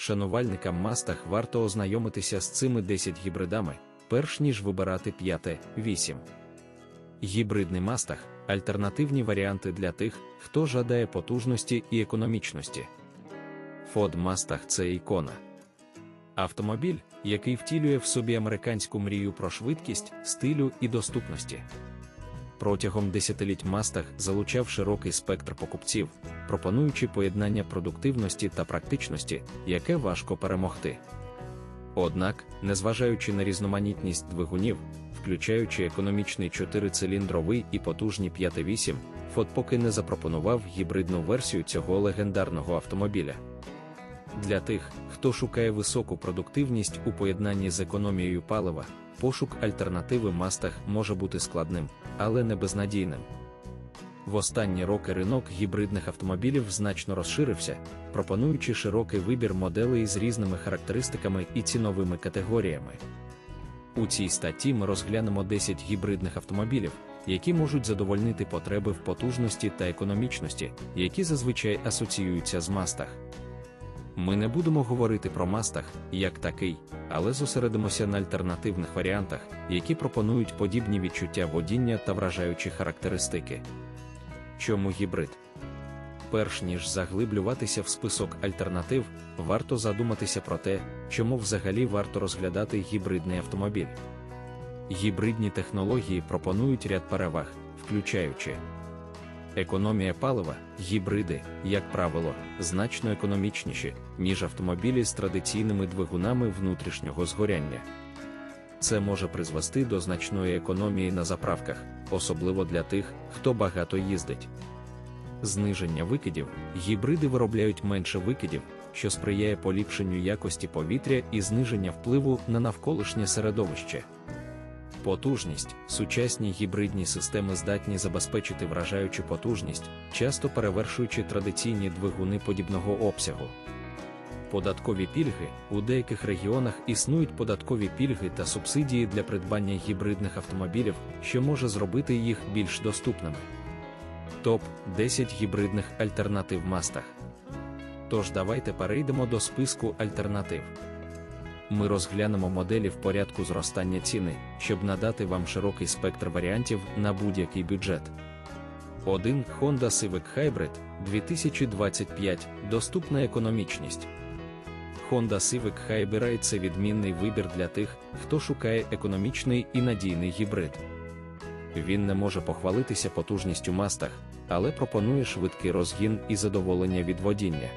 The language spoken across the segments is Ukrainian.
шанувальникам Мастах варто ознайомитися з цими 10 гібридами, перш ніж вибирати 5-8. Гібридний Мастах альтернативні варіанти для тих, хто жадає потужності і економічності. Ford Mustang – це ікона. Автомобіль, який втілює в собі американську мрію про швидкість, стилю і доступності. Протягом десятиліть Mustang залучав широкий спектр покупців, пропонуючи поєднання продуктивності та практичності, яке важко перемогти. Однак, незважаючи на різноманітність двигунів, включаючи економічний 4-циліндровий і потужні 5.8, Ford поки не запропонував гібридну версію цього легендарного автомобіля. Для тих, хто шукає високу продуктивність у поєднанні з економією палива, пошук альтернативи Mustang може бути складним, але не безнадійним. В останні роки ринок гібридних автомобілів значно розширився, пропонуючи широкий вибір моделей з різними характеристиками і ціновими категоріями. У цій статті ми розглянемо 10 гібридних автомобілів, які можуть задовольнити потреби в потужності та економічності, які зазвичай асоціюються з Mustang. Ми не будемо говорити про Mustang як такий, але зосередимося на альтернативних варіантах, які пропонують подібні відчуття водіння та вражаючі характеристики. Чому гібрид? Перш ніж заглиблюватися в список альтернатив, варто задуматися про те, чому взагалі варто розглядати гібридний автомобіль. Гібридні технології пропонують ряд переваг, включаючи економія палива, гібриди, як правило, значно економічніші, ніж автомобілі з традиційними двигунами внутрішнього згоряння. Це може призвести до значної економії на заправках, особливо для тих, хто багато їздить. Зниження викидів, гібриди виробляють менше викидів, що сприяє поліпшенню якості повітря і зниження впливу на навколишнє середовище. Потужність, сучасні гібридні системи здатні забезпечити вражаючу потужність, часто перевершуючи традиційні двигуни подібного обсягу. Податкові пільги у деяких регіонах існують податкові пільги та субсидії для придбання гібридних автомобілів, що може зробити їх більш доступними. Топ 10 гібридних альтернатив Mustang. Тож давайте перейдемо до списку альтернатив. Ми розглянемо моделі в порядку зростання ціни, щоб надати вам широкий спектр варіантів на будь-який бюджет. 1. Honda Civic Hybrid 2025 доступна економічність. Honda Civic Hybrid це відмінний вибір для тих, хто шукає економічний і надійний гібрид. Він не може похвалитися потужністю Mustang, але пропонує швидкий розгін і задоволення від водіння.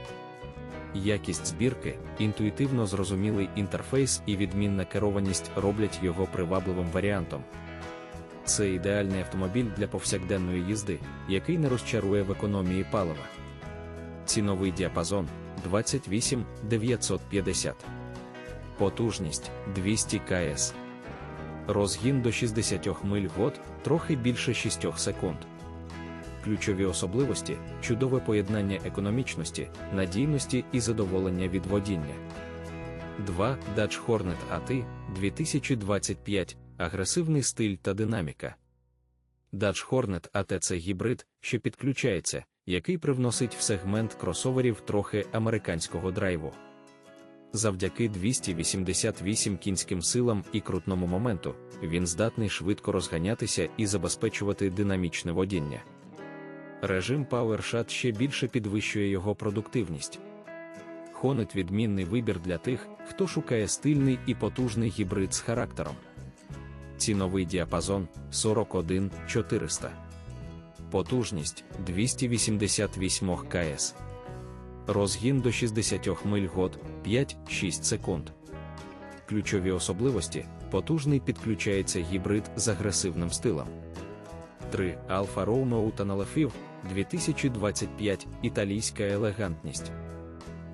Якість збірки, інтуїтивно зрозумілий інтерфейс і відмінна керованість роблять його привабливим варіантом. Це ідеальний автомобіль для повсякденної їзди, який не розчарує в економії палива. Ціновий діапазон 28 950. Потужність 200 КС. Розгін до 60 миль год, трохи більше 6 секунд. Ключові особливості чудове поєднання економічності, надійності і задоволення від водіння. 2. Dodge Hornet AT 2025 агресивний стиль та динаміка. Dodge Hornet AT – це гібрид, що підключається, який привносить в сегмент кросоверів трохи американського драйву. Завдяки 288 кінським силам і крутному моменту, він здатний швидко розганятися і забезпечувати динамічне водіння. Режим PowerShut ще більше підвищує його продуктивність. Хонет відмінний вибір для тих, хто шукає стильний і потужний гібрид з характером. Ціновий діапазон 41 400. Потужність 288 КС. Розгін до 60 миль год 5-6 секунд. Ключові особливості потужний підключається гібрид з агресивним стилем. 3. Alfa Romeo Tunnel 2025 Італійська елегантність.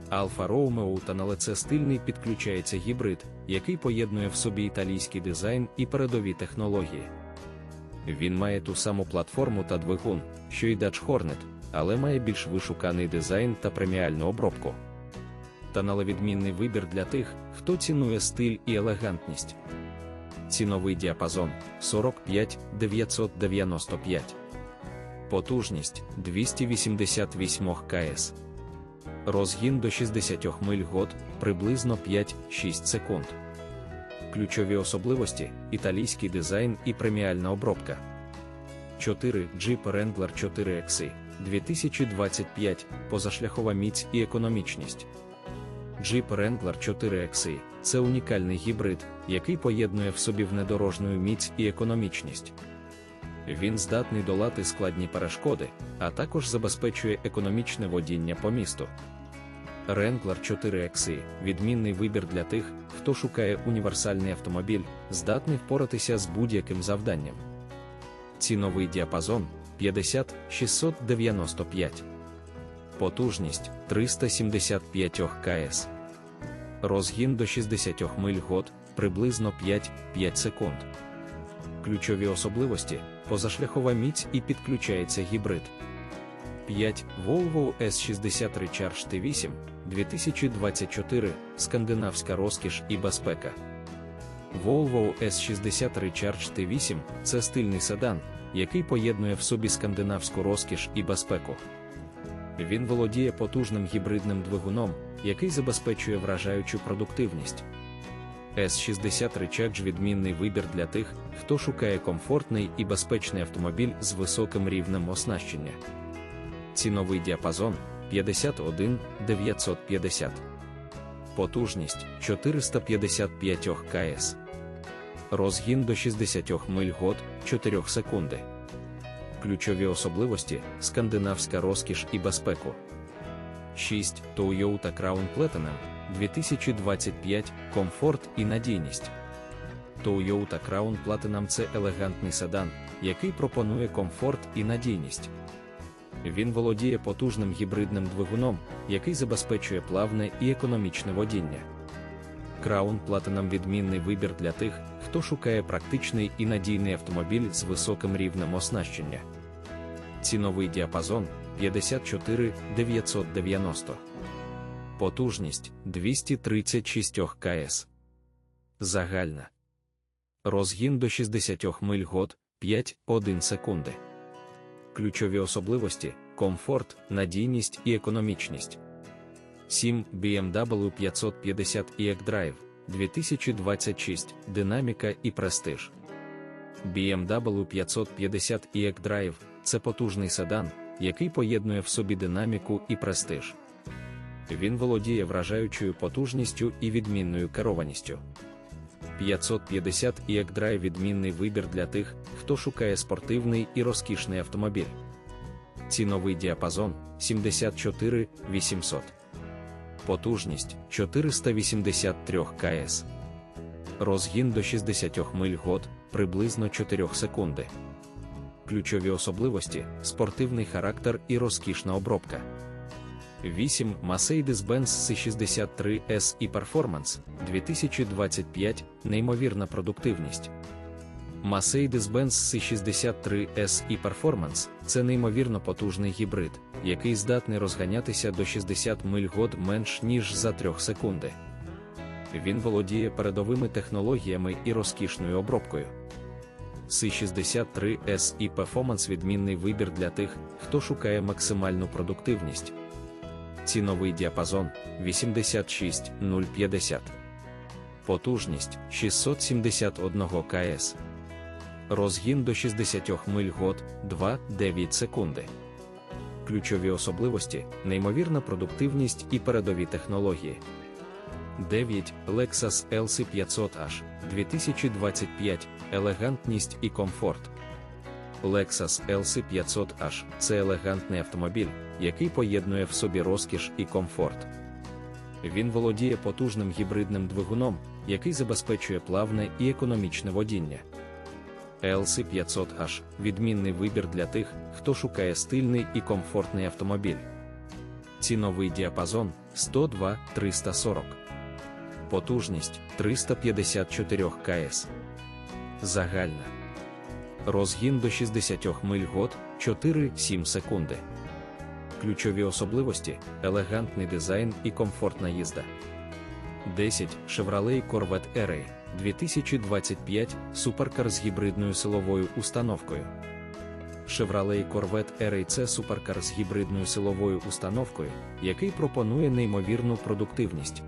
Alfa Romeo Tunnel – це стильний підключається гібрид, який поєднує в собі італійський дизайн і передові технології. Він має ту саму платформу та двигун, що й Dodge Hornet, але має більш вишуканий дизайн та преміальну обробку. Tunnel – відмінний вибір для тих, хто цінує стиль і елегантність. Ціновий діапазон 45 995. Потужність 288 КС. Розгін до 60 миль год приблизно 5-6 секунд. Ключові особливості італійський дизайн і преміальна обробка. 4 Jeep Wrangler 4 XI 2025 позашляхова міць і економічність. Jeep Wrangler 4 XI – це унікальний гібрид, який поєднує в собі внедорожну міць і економічність. Він здатний долати складні перешкоди, а також забезпечує економічне водіння по місту. Wrangler 4 XI – відмінний вибір для тих, хто шукає універсальний автомобіль, здатний впоратися з будь-яким завданням. Ціновий діапазон 50-695. Потужність 375 КС. Розгін до 60 миль год приблизно 5-5 секунд. Ключові особливості позашляхова міць і підключається гібрид. 5 Volvo S60 Recharge T8 2024 Скандинавська розкіш і безпека. Volvo S60 Recharge T8 це стильний седан, який поєднує в собі скандинавську розкіш і безпеку. Він володіє потужним гібридним двигуном, який забезпечує вражаючу продуктивність. S60 Recharge – відмінний вибір для тих, хто шукає комфортний і безпечний автомобіль з високим рівнем оснащення. Ціновий діапазон 51 950. Потужність 455 КС. Розгін до 60 миль год 4 секунди. Ключові особливості скандинавська розкіш і безпеку. 6. Toyota Crown Platinum 2025 комфорт і надійність. Toyota Crown Platinum це елегантний седан, який пропонує комфорт і надійність. Він володіє потужним гібридним двигуном, який забезпечує плавне і економічне водіння. Crown Platinum відмінний вибір для тих, хто шукає практичний і надійний автомобіль з високим рівнем оснащення. Ціновий діапазон 54 990. Потужність 236 КС. Загальна. Розгін до 60 миль год 5-1 секунди. Ключові особливості комфорт, надійність і економічність. 7 BMW 550 e-Drive 2026 Динаміка і престиж. BMW 550 e-Drive це потужний седан, який поєднує в собі динаміку і престиж. Він володіє вражаючою потужністю і відмінною керованістю. 550 e-Drive – відмінний вибір для тих, хто шукає спортивний і розкішний автомобіль. Ціновий діапазон 74 800. Потужність 483 КС. Розгін до 60 миль год приблизно 4 секунди. Ключові особливості спортивний характер і розкішна обробка. 8 Mercedes-Benz C63 S і Performance 2025 неймовірна продуктивність. Mercedes-Benz C63 S і Performance це неймовірно потужний гібрид, який здатний розганятися до 60 миль год менш ніж за 3 секунди. Він володіє передовими технологіями і розкішною обробкою. C63 S і Performance відмінний вибір для тих, хто шукає максимальну продуктивність. Ціновий діапазон 86050. Потужність 671 КС. Розгін до 60 миль год 2-9 секунди. Ключові особливості, неймовірна продуктивність і передові технології. 9 Lexus LC500H 2025 елегантність і комфорт. Lexus LC500H це елегантний автомобіль, який поєднує в собі розкіш і комфорт. Він володіє потужним гібридним двигуном, який забезпечує плавне і економічне водіння. LC500H відмінний вибір для тих, хто шукає стильний і комфортний автомобіль. Ціновий діапазон 102-340. Потужність 354 КС. Загальна. Розгін до 60 миль год 4-7 секунди. Ключові особливості елегантний дизайн і комфортна їзда. 10 Chevrolet Corvette RA 2025 суперкар з гібридною силовою установкою. Chevrolet Corvette RA – це суперкар з гібридною силовою установкою, який пропонує неймовірну продуктивність.